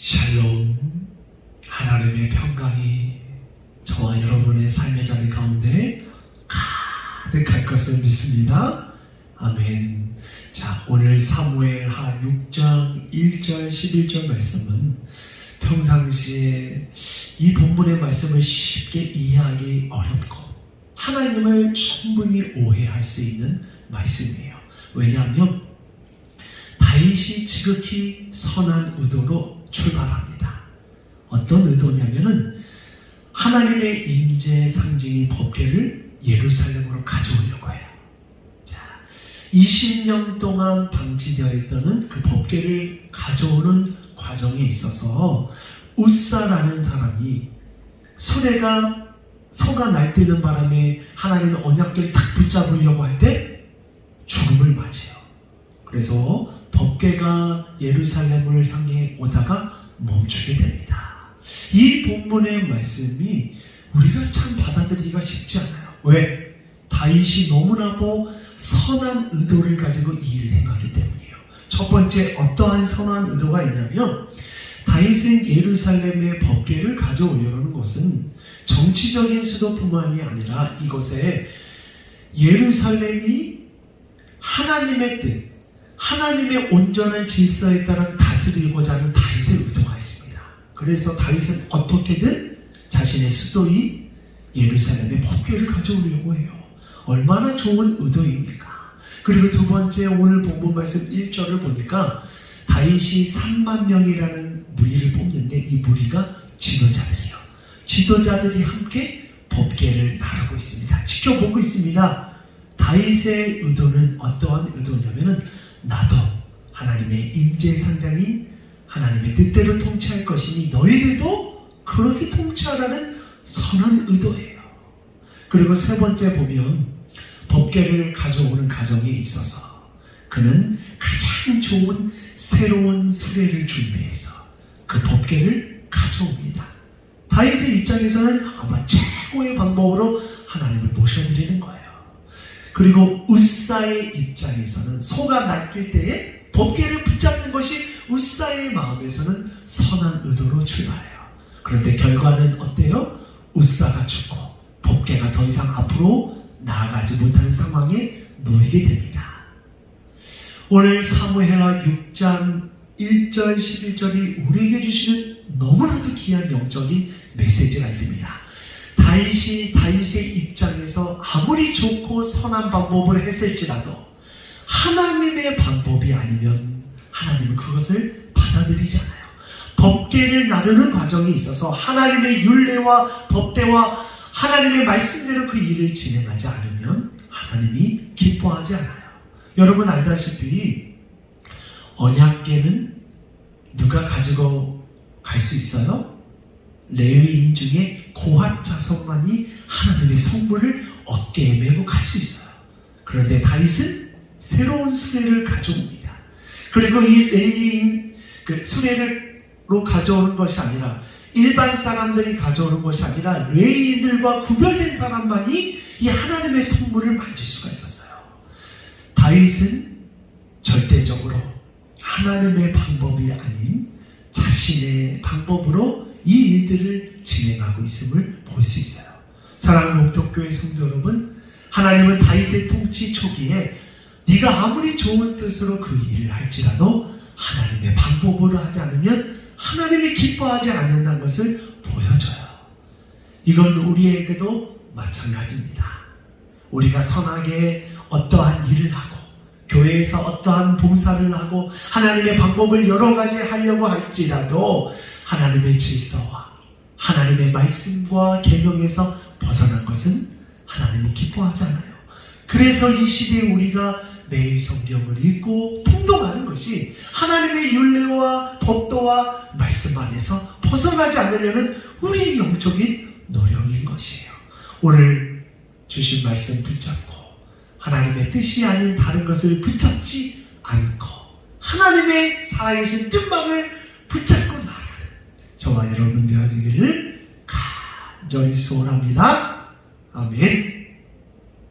샬롬 하나님의 평강이 저와 여러분의 삶의 자리 가운데 가득할 것을 믿습니다. 아멘. 자, 오늘 사무엘 하 6장 1절 11절 말씀은 평상시에 이 본문의 말씀을 쉽게 이해하기 어렵고 하나님을 충분히 오해할 수 있는 말씀이에요. 왜냐하면 다윗이 지극히 선한 의도로 출발합니다. 어떤 의도냐면은 하나님의 임재 상징인 법궤를 예루살렘으로 가져오려고 해요. 자, 20년 동안 방치되어 있던 그 법궤를 가져오는 과정에 있어서 우사라는 사람이 소래가 소가 날뛰는 바람에 하나님의 언약궤를 딱 붙잡으려고 할 때 죽음을 맞아요. 그래서 법궤가 예루살렘을 향해 오다가 멈추게 됩니다. 이 본문의 말씀이 우리가 참 받아들이기가 쉽지 않아요. 왜? 다윗이 너무나도 선한 의도를 가지고 이 일을 행하기 때문이에요. 첫 번째 어떠한 선한 의도가 있냐면 다윗은 예루살렘의 법궤를 가져오려는 것은 정치적인 수도뿐만이 아니라 이곳에 예루살렘이 하나님의 뜻, 하나님의 온전한 질서에 따라 다스리고자 하는 다윗의 의도가 있습니다. 그래서 다윗은 어떻게든 자신의 수도인 예루살렘의 법궤를 가져오려고 해요. 얼마나 좋은 의도입니까? 그리고 두 번째 오늘 본문 말씀 1절을 보니까 다윗이 3만 명이라는 무리를 뽑는데 이 무리가 지도자들이요. 지도자들이 함께 법궤를 나르고 있습니다. 지켜보고 있습니다. 다윗의 의도는 어떠한 의도냐면은 나도 하나님의 임재 상장인 하나님의 뜻대로 통치할 것이니 너희들도 그렇게 통치하라는 선한 의도예요. 그리고 세 번째 보면 법궤를 가져오는 과정에 있어서 그는 가장 좋은 새로운 수레를 준비해서 그 법궤를 가져옵니다. 다윗의 입장에서는 아마 최고의 방법으로 하나님을 모셔드리는 거예요. 그리고 우사의 입장에서는 소가 낚일 때에 법궤를 붙잡는 것이 우사의 마음에서는 선한 의도로 출발해요. 그런데 결과는 어때요? 우사가 죽고 법궤가 더 이상 앞으로 나아가지 못하는 상황에 놓이게 됩니다. 오늘 사무엘하 6장 1절 11절이 우리에게 주시는 너무나도 귀한 영적인 메시지가 있습니다. 다윗이 다윗의 입장에서 아무리 좋고 선한 방법을 했을지라도 하나님의 방법이 아니면 하나님은 그것을 받아들이지 않아요. 법계를 나르는 과정에 있어서 하나님의 율례와 법대와 하나님의 말씀대로 그 일을 진행하지 않으면 하나님이 기뻐하지 않아요. 여러분 알다시피 언약계는 누가 가지고 갈 수 있어요? 레위인 중에 고핫 자손만이 하나님의 성물을 어깨에 메고 갈 수 있어요. 그런데 다윗은 새로운 수레를 가져옵니다. 그리고 이 레위인 그 수레로 가져오는 것이 아니라 일반 사람들이 가져오는 것이 아니라 레위인들과 구별된 사람만이 이 하나님의 성물을 만질 수가 있었어요. 다윗은 절대적으로 하나님의 방법이 아닌 자신의 방법으로 이 일들을 진행하고 있음을 볼 수 있어요. 사랑하는 목독교회 성도 여러분, 하나님은 다윗의 통치 초기에 네가 아무리 좋은 뜻으로 그 일을 할지라도 하나님의 방법으로 하지 않으면 하나님이 기뻐하지 않는다는 것을 보여줘요. 이건 우리에게도 마찬가지입니다. 우리가 선하게 어떠한 일을 하고 교회에서 어떠한 봉사를 하고 하나님의 방법을 여러 가지 하려고 할지라도 하나님의 질서와 하나님의 말씀과 계명에서 벗어난 것은 하나님이 기뻐하지 않아요. 그래서 이 시대에 우리가 매일 성경을 읽고 통독하는 것이 하나님의 윤례와 법도와 말씀 안에서 벗어나지 않으려는 우리의 영적인 노력인 것이에요. 오늘 주신 말씀 붙잡고 하나님의 뜻이 아닌 다른 것을 붙잡지 않고 하나님의 살아계신 뜻만을 저와 여러분 되어지기를 간절히 소원합니다. 아멘.